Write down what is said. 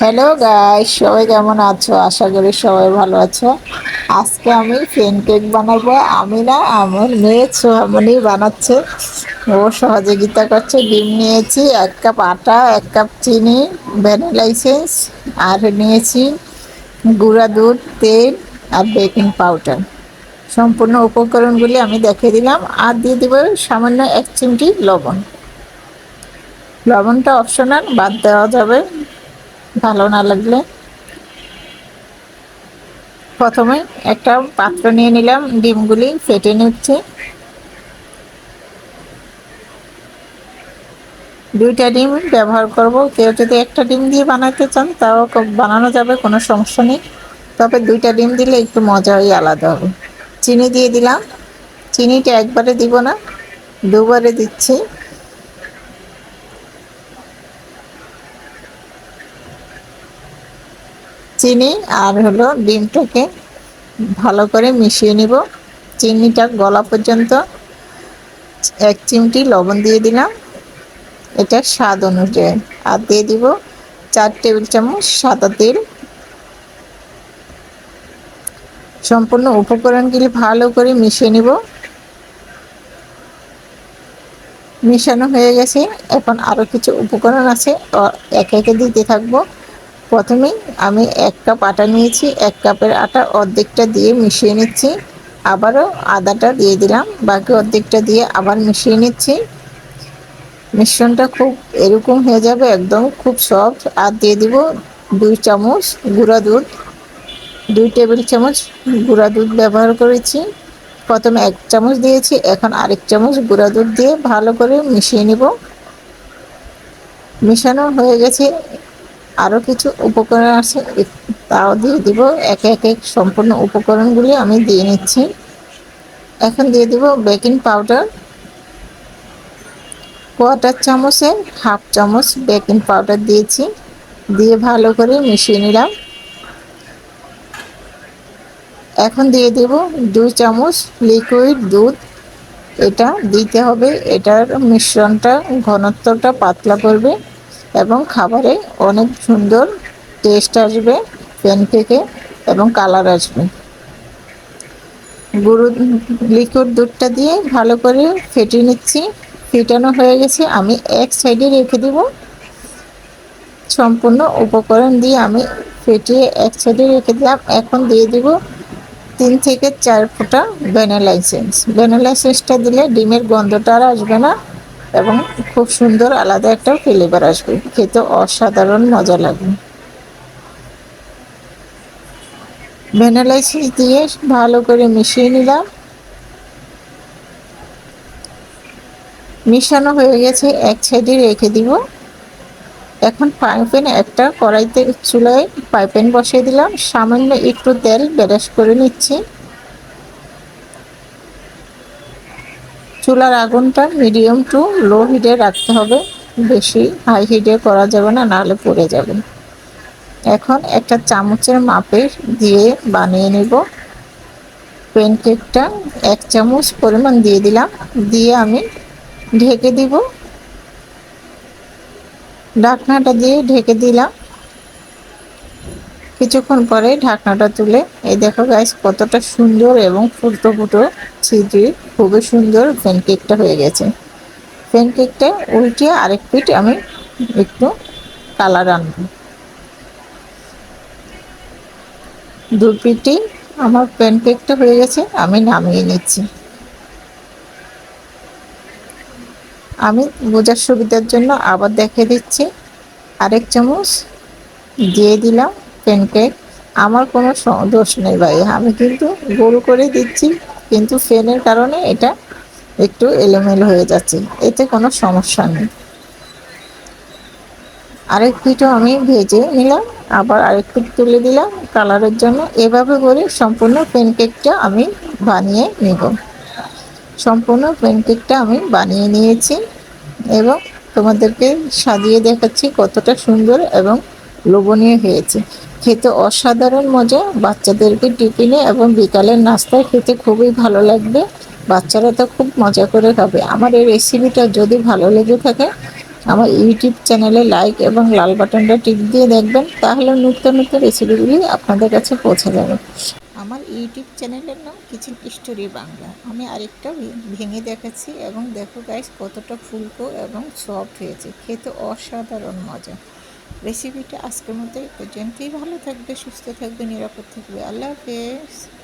Hello guys সবাই কেমন আছো? আশা করি সবাই ভালো আছো। আজকে আমি পেন কেক বানাবো। আমি না আমার মেয়ে সোহামনি বানাচ্ছে। ও সহযোগিতা করছে। ডিম নিয়েছি, এক কাপ আটা, এক কাপ চিনি, ভ্যানিলা এসেন্স, আর নিয়েছি গুঁড়া দুধ, তেল আর বেকিং পাউডার। সম্পূর্ণ উপকরণগুলি আমি দেখিয়ে দিলাম। আর দিয়ে দেবো সামান্য এক চিমটি লবণ। লবণটা অপশনাল বাদ দেওয়া যাবে। ভালো না লাগলে? প্রথমে একটা পাত্র নিয়ে নিলাম, ডিমগুলি ফেটে নিচ্ছে। দুইটা ডিম ব্যবহার করব। কেউ যদি একটা ডিম দিয়ে বানাতে চান, তাও বানানো যাবে, কোনো সমস্যা নেই। তবে দুইটা ডিম দিলে একটু মজাই আলাদা হবে। চিনি দিয়ে দিলাম। চিনিটা একবারে দিব না, দুবারে দিচ্ছি। চিনি আর হলো ডিমটাকে ভালো করে মিশিয়ে নিব। চিনিটা গলা পর্যন্ত এক চিমটি লবণ দিয়ে দিলাম। এটা স্বাদ অনুযায়ী। আর দিয়ে দিব চার টেবিল চামচ সাদা তেল। সম্পূর্ণ উপকরণগুলি ভালো করে মিশিয়ে নিব। মিশানো হয়ে গেছে। এখন আরও কিছু উপকরণ আছে। একে একে দিতে থাকব। প্রথমেই আমি এক কাপ আটা নিয়েছি, এক কাপের আটা অর্ধেকটা দিয়ে মিশিয়ে নিচ্ছি। আবারও আদাটা দিয়ে দিলাম, বাকি অর্ধেকটা দিয়ে আবার মিশিয়ে নিচ্ছি। মিশ্রণটা খুব এরকম হয়ে যাবে, একদম খুব সফট। আর দিয়ে দিব দুই চামচ গুঁড়া দুধ। দুই টেবিল চামচ গুঁড়া দুধ ব্যবহার করেছি। প্রথমে এক চামচ দিয়েছি, এখন আরেক চামচ গুঁড়া দুধ দিয়ে ভালো করে মিশিয়ে নিব। মিশানো হয়ে গেছে। আরও কিছু উপকরণ আছে তাও দিয়ে দিব। একে একে সম্পূর্ণ উপকরণগুলি আমি দিয়ে নিচ্ছি। এখন দিয়ে দিব বেকিং পাউডার। কোয়াটার চামচে হাফ চামচ বেকিং পাউডার দিয়েছি। দিয়ে ভালো করে মিশিয়ে নিলাম। এখন দিয়ে দেব দুই চামচ লিকুইড দুধ। এটা দিতে হবে, এটার মিশ্রণটা, ঘনত্বটা পাতলা করবে। এবং খাবারে অনেক সুন্দর টেস্ট আসবে প্যানকেকে এবং কালার আসবে। গুঁড়ো লিকুইড দুধটা দিয়ে ভালো করে ফেটিয়ে নিচ্ছি। ফেটানো হয়ে গেছে, আমি এক সাইডে রেখে দেব। সম্পূর্ণ উপকরণ দিয়ে আমি ফেটিয়ে এক সাইডে রেখে দিলাম। এখন দিয়ে দেব তিন থেকে চার ফোঁটা ভ্যানিলা এসেন্স দিলে ডিমের গন্ধটা আর আসবে না। এবং খুব সুন্দর আলাদা একটা ফ্লেভার আসবে। খেতে অসাধারণ মজা লাগবে। ভ্যানিলা এসেন্স দিয়ে ভালো করে মিশিয়ে নিলাম। মিশানো হয়ে গেছে, এক সাইডে রেখে দিব। এখন পাইপেন একটা কড়াইতে চুলায় পাইপেন বসিয়ে দিলাম। সামান্য একটু তেল ব্যারাস করে নিচ্ছি। চুলার আগুনটা মিডিয়াম টু লো হিটে রাখতে হবে। বেশি হাই হিটে করা যাবে না, নাহলে পড়ে যাবে। এখন একটা চামচের মাপে দিয়ে বানিয়ে নেব। প্যানকেকটা এক চামচ পরিমাণ দিয়ে দিলাম। দিয়ে আমি ঢেকে দিব। ঢাকনাটা দিয়ে ঢেকে দিলাম। কিছুক্ষণ পরে ঢাকনাটা তুলে, এই দেখো গাইস কতটা সুন্দর এবং ফুটো ফুটো ছিদ্রি, খুবই সুন্দর প্যানকেকটা হয়ে গেছে। প্যানকেকটা উল্টিয়ে আরেক পিঠ আমি একটু কালার আনব। দু পিঠি আমার প্যানকেকটা হয়ে গেছে, আমি নামিয়ে নিচ্ছি। আমি বোঝার সুবিধার জন্য আবার দেখে দিচ্ছি। আরেক চামচ দিয়ে দিলাম। প্যানকেক আমার কোনো দোষ নেই ভাই। আমি কিন্তু গোল করে দিচ্ছি, কিন্তু ফ্যানের কারণে এটা একটু এলোমেলো হয়ে যাচ্ছে। এতে কোনো সমস্যা নেই। আরেক পিঠও আমি ভেজে নিলাম, আবার আরেক পিঠ তুলে দিলাম কালারের জন্য। এভাবে করে সম্পূর্ণ প্যানকেকটা আমি বানিয়ে নেব। সম্পূর্ণ প্যানকেকটা আমি বানিয়ে নিয়েছি এবং তোমাদেরকে সাজিয়ে দেখাচ্ছি কতটা সুন্দর এবং লোভনীয় হয়েছে। খেতে অসাধারণ মজা। বাচ্চাদেরকে টিফিনে এবং বিকালের নাস্তায় খেতে খুবই ভালো লাগবে। বাচ্চারা তো খুব মজা করে খাবে। আমার এই রেসিপিটা যদি ভালো লেগে থাকে, আমার ইউটিউব চ্যানেলে লাইক এবং লাল বাটনটা টিপ দিয়ে দেখবেন, তাহলে নতুন নতুন রেসিপিগুলি আপনাদের কাছে পৌঁছে যাবে। আমার ইউটিউব চ্যানেলের নাম কিচেন স্টোরি বাংলা আমি আরেকটা ভেঙে দেখাচ্ছি এবং দেখো গাইস কতটা ফুলকো এবং সফট হয়েছে। খেতে অসাধারণ মজা। রেসিপিটা আজকের মতো এই পর্যন্তই। ভালো থাকবে সুস্থ থাকবে নিরাপদ থাকবে। আল্লাহ হাফেজ।